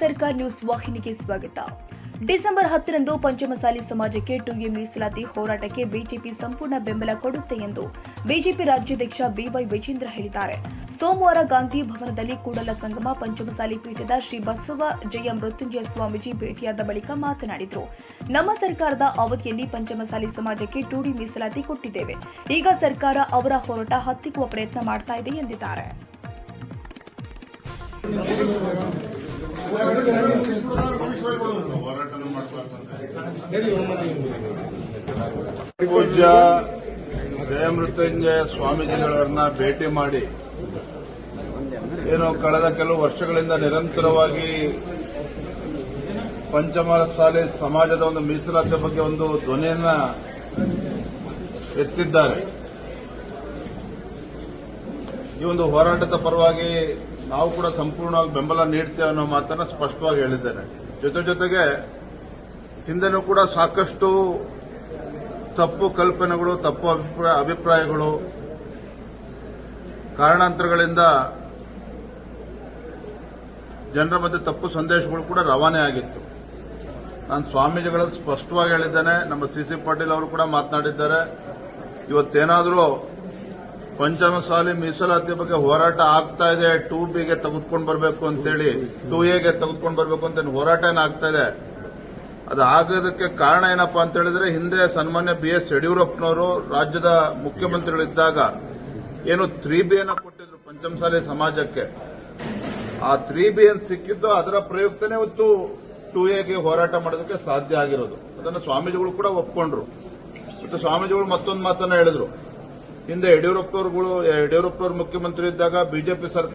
ಸರ್ಕಾರ್ ನ್ಯೂಸ್ ವಾಹಿನಿಗೆ ಸ್ವಾಗತ. ಡಿಸೆಂಬರ್ ಹತ್ತರಂದು ಪಂಚಮಸಾಲಿ ಸಮಾಜಕ್ಕೆ ಟುಂಗಿ ಮೀಸಲಾತಿ ಹೋರಾಟಕ್ಕೆ ಬಿಜೆಪಿ ಸಂಪೂರ್ಣ ಬೆಂಬಲ ಕೊಡುತ್ತೆ ಎಂದು ಬಿಜೆಪಿ ರಾಜ್ಯಾಧ್ಯಕ್ಷ ಬಿವೈ ವಿಜೇಂದ್ರ ಹೇಳಿದ್ದಾರೆ. ಸೋಮವಾರ ಗಾಂಧಿ ಭವನದಲ್ಲಿ ಕೂಡಲ ಸಂಗಮ ಪಂಚಮಸಾಲಿ ಪೀಠದ ಶ್ರೀ ಬಸವ ಜಯ ಮೃತ್ಯುಂಜಯ ಸ್ವಾಮೀಜಿ ಭೇಟಿಯಾದ ಬಳಿಕ ಮಾತನಾಡಿದರು. ನಮ್ಮ ಸರ್ಕಾರದ ಅವಧಿಯಲ್ಲಿ ಪಂಚಮಸಾಲಿ ಸಮಾಜಕ್ಕೆ ಟೂಡಿ ಮೀಸಲಾತಿ ಕೊಟ್ಟಿದ್ದೇವೆ. ಈಗ ಸರ್ಕಾರ ಅವರ ಹೋರಾಟ ಹತ್ತಿಕ್ಕುವ ಪ್ರಯತ್ನ ಮಾಡ್ತಾ ಇದೆ ಎಂದಿದ್ದಾರೆ. ಪೂಜ್ಯ ಜಯಮೃತ್ಯುಂಜಯ ಸ್ವಾಮೀಜಿಗಳನ್ನ ಭೇಟಿ ಮಾಡಿ ಏನು ಕಳೆದ ಕೆಲವು ವರ್ಷಗಳಿಂದ ನಿರಂತರವಾಗಿ ಪಂಚಮರ ಪಂಚಮಸಾಲಿ ಸಮಾಜದ ಒಂದು ಮೀಸಲಾತಿ ಬಗ್ಗೆ ಒಂದು ಧ್ವನಿಯನ್ನ ಎತ್ತಿದ್ದಾರೆ. ಈ ಒಂದು ಹೋರಾಟದ ಪರವಾಗಿ ನಾವು ಕೂಡ ಸಂಪೂರ್ಣವಾಗಿ ಬೆಂಬಲ ನೀಡ್ತೇವೆ ಅನ್ನೋ ಮಾತನ್ನ ಸ್ಪಷ್ಟವಾಗಿ ಹೇಳಿದ್ದೇನೆ. ಜೊತೆ ಜೊತೆಗೆ ಹಿಂದೆನೂ ಕೂಡ ಸಾಕಷ್ಟು ತಪ್ಪು ಕಲ್ಪನೆಗಳು, ತಪ್ಪು ಅಭಿಪ್ರಾಯ, ಅಭಿಪ್ರಾಯಗಳು, ಕಾರಣಾಂತರಗಳಿಂದ ಜನರ ಮಧ್ಯೆ ತಪ್ಪು ಸಂದೇಶಗಳು ಕೂಡ ರವಾನೆ ಆಗಿತ್ತು. ನಾನು ಸ್ವಾಮೀಜಿಗಳು ಸ್ಪಷ್ಟವಾಗಿ ಹೇಳಿದ್ದೇನೆ, ನಮ್ಮ ಸಿ ಸಿ ಪಾಟೀಲ್ ಅವರು ಕೂಡ ಮಾತನಾಡಿದ್ದಾರೆ. ಇವತ್ತೇನಾದರೂ ಪಂಚಮಸಾಲಿ ಮೀಸಲಾತಿ ಬಗ್ಗೆ ಹೋರಾಟ ಆಗ್ತಾ ಇದೆ. ಟೂ ಬಿಗೆ ತೆಗೆದುಕೊಂಡು ಬರಬೇಕು ಅಂತೇಳಿ, ಟೂ ಎಗೆ ತೆಗೆದುಕೊಂಡು ಬರಬೇಕು ಅಂತ ಹೋರಾಟ ಏನಾಗ್ತಾ ಇದೆ? ಅದು ಆಗೋದಕ್ಕೆ ಕಾರಣ ಏನಪ್ಪ ಅಂತ ಹೇಳಿದ್ರೆ, ಹಿಂದೆ ಸನ್ಮಾನ್ಯ ಬಿ ಎಸ್ ಯಡಿಯೂರಪ್ಪನವರು ರಾಜ್ಯದ ಮುಖ್ಯಮಂತ್ರಿಗಳಿದ್ದಾಗ ಏನು ತ್ರೀ ಬಿ ಅನ್ನ ಕೊಟ್ಟಿದ್ರು ಪಂಚಮಸಾಲಿ ಸಮಾಜಕ್ಕೆ. ಆ ತ್ರೀ ಬಿ ಏನ್ ಸಿಕ್ಕಿದ್ದು ಅದರ ಪ್ರಯುಕ್ತನೇ ಇವತ್ತು ಟೂ ಎಗೆ ಹೋರಾಟ ಮಾಡೋದಕ್ಕೆ ಸಾಧ್ಯ ಆಗಿರೋದು. ಅದನ್ನು ಸ್ವಾಮೀಜಿಗಳು ಕೂಡ ಒಪ್ಕೊಂಡ್ರು. ಮತ್ತು ಸ್ವಾಮೀಜಿಗಳು ಮತ್ತೊಂದು ಮಾತನ್ನ ಹೇಳಿದ್ರು. ಹಿಂದೆ ಯಡಿಯೂರಪ್ಪ ಯಡಿಯೂರಪ್ಪನವರು ಮುಖ್ಯಮಂತ್ರಿ ಇದ್ದಾಗ ಬಿಜೆಪಿ ಸರ್ಕಾರ